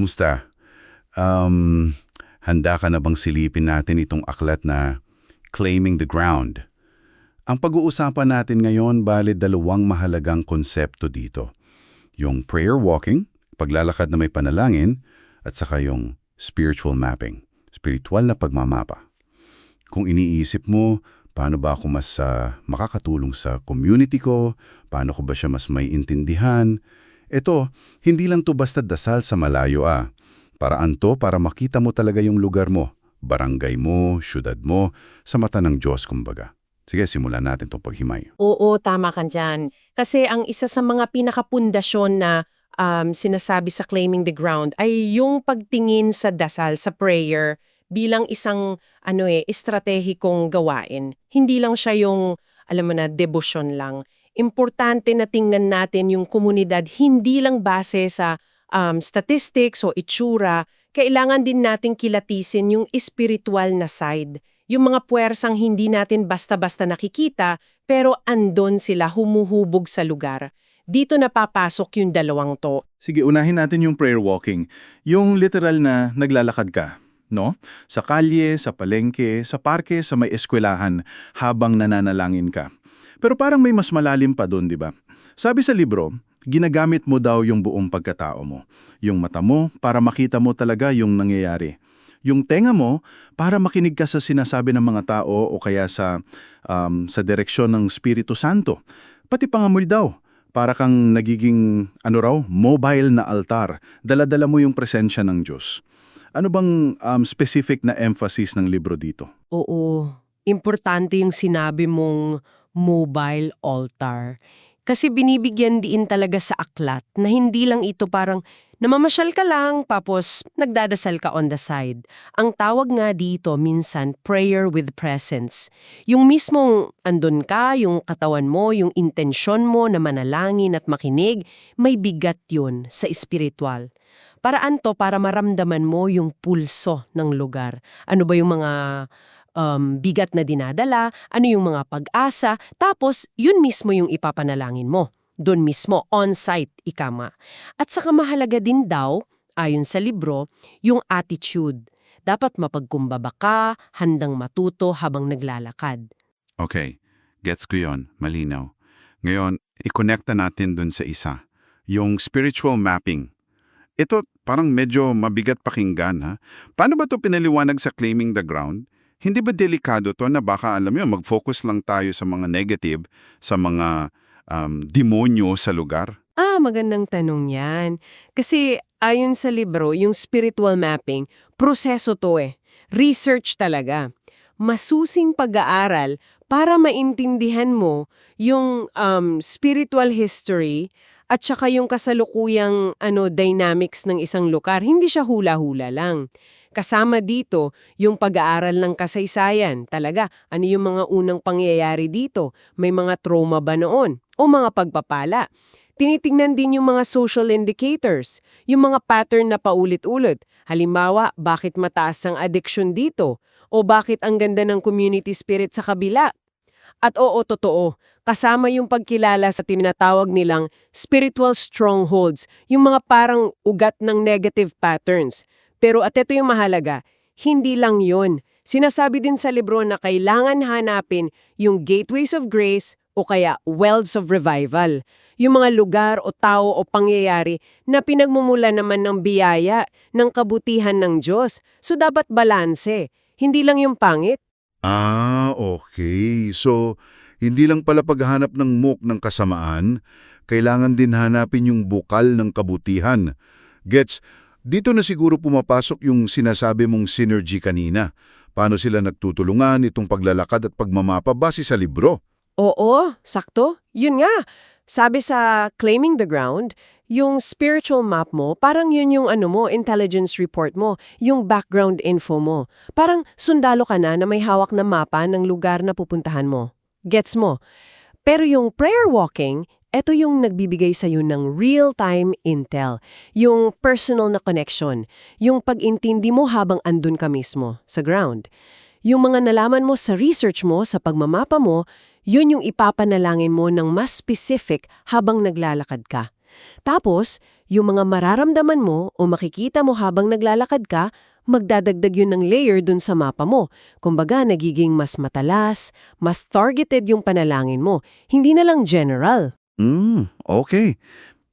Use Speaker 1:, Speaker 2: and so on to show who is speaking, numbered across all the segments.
Speaker 1: kumusta? Um, handa ka na bang silipin natin itong aklat na Claiming the Ground? Ang pag-uusapan natin ngayon bali dalawang mahalagang konsepto dito. Yung prayer walking, paglalakad na may panalangin, at saka yung spiritual mapping, spiritual na pagmamapa. Kung iniisip mo, paano ba ako mas uh, makakatulong sa community ko, paano ko ba siya mas may intindihan, ito, hindi lang to basta dasal sa malayo ah. Paraan to para makita mo talaga yung lugar mo, barangay mo, syudad mo, sa mata ng Diyos kumbaga. Sige, simulan natin itong paghimay.
Speaker 2: Oo, tama ka dyan. Kasi ang isa sa mga pinakapundasyon na um, sinasabi sa Claiming the Ground ay yung pagtingin sa dasal, sa prayer, bilang isang ano eh, estratehikong gawain. Hindi lang siya yung, alam mo na, devotion lang importante na tingnan natin yung komunidad hindi lang base sa um, statistics o itsura, kailangan din nating kilatisin yung spiritual na side. Yung mga puwersang hindi natin basta-basta nakikita, pero andon sila humuhubog sa lugar. Dito napapasok yung dalawang to.
Speaker 3: Sige, unahin natin yung prayer walking. Yung literal na naglalakad ka, no? Sa kalye, sa palengke, sa parke, sa may eskwelahan, habang nananalangin ka. Pero parang may mas malalim pa doon, di ba? Sabi sa libro, ginagamit mo daw yung buong pagkatao mo. Yung mata mo para makita mo talaga yung nangyayari. Yung tenga mo para makinig ka sa sinasabi ng mga tao o kaya sa, um, sa direksyon ng Espiritu Santo. Pati pangamoy daw para kang nagiging ano raw, mobile na altar. Daladala mo yung presensya ng Diyos. Ano bang um, specific na emphasis ng libro dito?
Speaker 2: Oo, importante yung sinabi mong mobile altar. Kasi binibigyan din talaga sa aklat na hindi lang ito parang namamasyal ka lang tapos nagdadasal ka on the side. Ang tawag nga dito minsan prayer with presence. Yung mismong andun ka, yung katawan mo, yung intensyon mo na manalangin at makinig, may bigat yun sa espiritual. Paraan to para maramdaman mo yung pulso ng lugar. Ano ba yung mga um, bigat na dinadala, ano yung mga pag-asa, tapos yun mismo yung ipapanalangin mo. Doon mismo, on-site, ikama. At saka mahalaga din daw, ayon sa libro, yung attitude. Dapat mapagkumbaba ka, handang matuto habang naglalakad.
Speaker 1: Okay, gets ko yon, malinaw. Ngayon, i-connecta natin dun sa isa, yung spiritual mapping. Ito parang medyo mabigat pakinggan ha. Paano ba to pinaliwanag sa Claiming the Ground? Hindi ba delikado to na baka alam mo mag-focus lang tayo sa mga negative, sa mga um, demonyo sa lugar?
Speaker 2: Ah, magandang tanong yan. Kasi ayon sa libro, yung spiritual mapping, proseso to eh. Research talaga. Masusing pag-aaral para maintindihan mo yung um, spiritual history at saka yung kasalukuyang ano, dynamics ng isang lugar. Hindi siya hula-hula lang. Kasama dito yung pag-aaral ng kasaysayan. Talaga, ano yung mga unang pangyayari dito? May mga trauma ba noon? O mga pagpapala? Tinitingnan din yung mga social indicators, yung mga pattern na paulit-ulit. Halimbawa, bakit mataas ang addiction dito? O bakit ang ganda ng community spirit sa kabila? At oo, totoo, kasama yung pagkilala sa tinatawag nilang spiritual strongholds, yung mga parang ugat ng negative patterns. Pero at ito yung mahalaga, hindi lang yon. Sinasabi din sa libro na kailangan hanapin yung gateways of grace o kaya wells of revival. Yung mga lugar o tao o pangyayari na pinagmumula naman ng biyaya, ng kabutihan ng Diyos. So dapat balanse, hindi lang yung pangit.
Speaker 1: Ah, okay. So, hindi lang pala paghahanap ng muk ng kasamaan, kailangan din hanapin yung bukal ng kabutihan. Gets, dito na siguro pumapasok yung sinasabi mong synergy kanina. Paano sila nagtutulungan itong paglalakad at pagmamapa base sa libro?
Speaker 2: Oo, sakto. Yun nga. Sabi sa Claiming the Ground, yung spiritual map mo, parang yun yung ano mo, intelligence report mo, yung background info mo. Parang sundalo ka na na may hawak na mapa ng lugar na pupuntahan mo. Gets mo? Pero yung prayer walking, ito yung nagbibigay sa iyo ng real-time intel, yung personal na connection, yung pag-intindi mo habang andun ka mismo, sa ground. Yung mga nalaman mo sa research mo, sa pagmamapa mo, yun yung ipapanalangin mo ng mas specific habang naglalakad ka. Tapos, Yung mga mararamdaman mo o makikita mo habang naglalakad ka, magdadagdag yun ng layer dun sa mapa mo. Kumbaga, nagiging mas matalas, mas targeted yung panalangin mo. Hindi na lang general.
Speaker 1: Hmm, okay.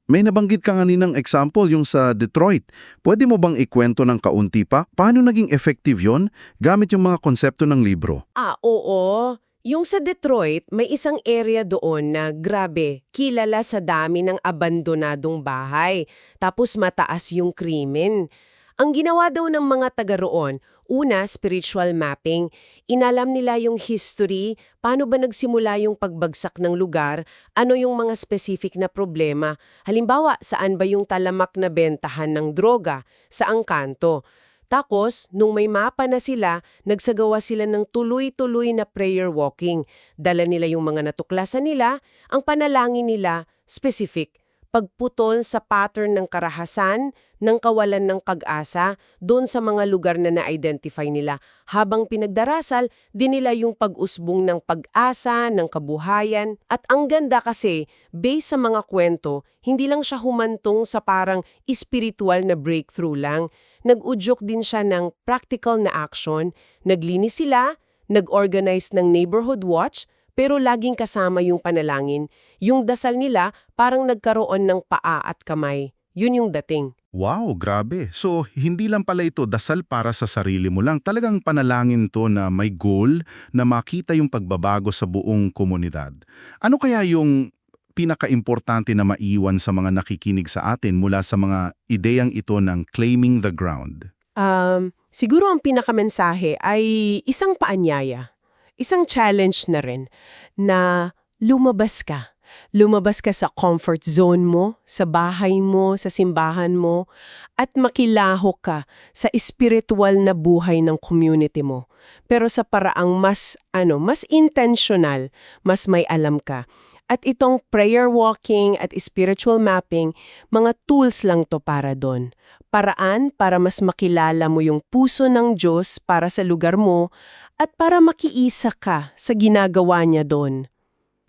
Speaker 1: May nabanggit ka kaninang example yung sa Detroit. Pwede mo bang ikwento ng kaunti pa? Paano naging effective yon gamit yung mga konsepto ng libro?
Speaker 2: Ah, oo. Yung sa Detroit, may isang area doon na grabe, kilala sa dami ng abandonadong bahay. Tapos mataas yung krimen. Ang ginawa daw ng mga taga roon, una, spiritual mapping. Inalam nila yung history, paano ba nagsimula yung pagbagsak ng lugar, ano yung mga specific na problema. Halimbawa, saan ba yung talamak na bentahan ng droga, sa kanto. Tapos, nung may mapa na sila, nagsagawa sila ng tuloy-tuloy na prayer walking. Dala nila yung mga natuklasan nila, ang panalangin nila, specific, pagputol sa pattern ng karahasan, ng kawalan ng pag-asa, doon sa mga lugar na na-identify nila. Habang pinagdarasal, din nila yung pag-usbong ng pag-asa, ng kabuhayan. At ang ganda kasi, based sa mga kwento, hindi lang siya humantong sa parang espiritual na breakthrough lang. Nag-udyok din siya ng practical na action. Naglinis sila, nag-organize ng neighborhood watch, pero laging kasama yung panalangin. Yung dasal nila parang nagkaroon ng paa at kamay. Yun yung dating.
Speaker 1: Wow, grabe. So, hindi lang pala ito dasal para sa sarili mo lang. Talagang panalangin to na may goal na makita yung pagbabago sa buong komunidad. Ano kaya yung pinaka-importante na maiwan sa mga nakikinig sa atin mula sa mga ideyang ito ng claiming the ground?
Speaker 2: Um, siguro ang pinakamensahe ay isang paanyaya. Isang challenge na rin na lumabas ka. Lumabas ka sa comfort zone mo, sa bahay mo, sa simbahan mo, at makilaho ka sa espiritual na buhay ng community mo. Pero sa paraang mas, ano, mas intentional, mas may alam ka. At itong prayer walking at spiritual mapping, mga tools lang to para doon. Paraan para mas makilala mo yung puso ng Diyos para sa lugar mo at para makiisa ka sa ginagawa niya doon.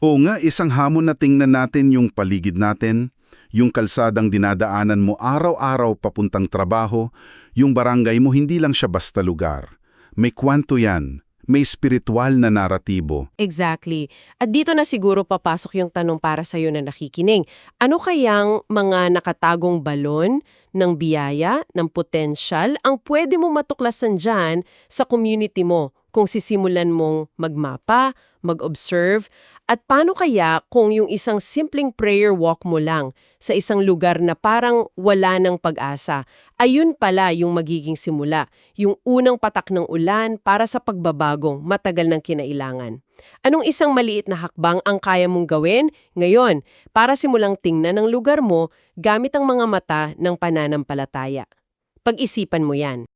Speaker 1: Oo nga, isang hamon na tingnan natin yung paligid natin, yung kalsadang dinadaanan mo araw-araw papuntang trabaho, yung barangay mo hindi lang siya basta lugar. May kwanto yan, may spiritual na naratibo.
Speaker 2: Exactly. At dito na siguro papasok yung tanong para sa iyo na nakikinig. Ano kayang mga nakatagong balon ng biyaya, ng potensyal ang pwede mo matuklasan dyan sa community mo kung sisimulan mong magmapa, mag-observe, at paano kaya kung yung isang simpleng prayer walk mo lang sa isang lugar na parang wala ng pag-asa, ayun pala yung magiging simula, yung unang patak ng ulan para sa pagbabagong matagal ng kinailangan. Anong isang maliit na hakbang ang kaya mong gawin ngayon para simulang tingnan ng lugar mo gamit ang mga mata ng pananampalataya? Pag-isipan mo yan.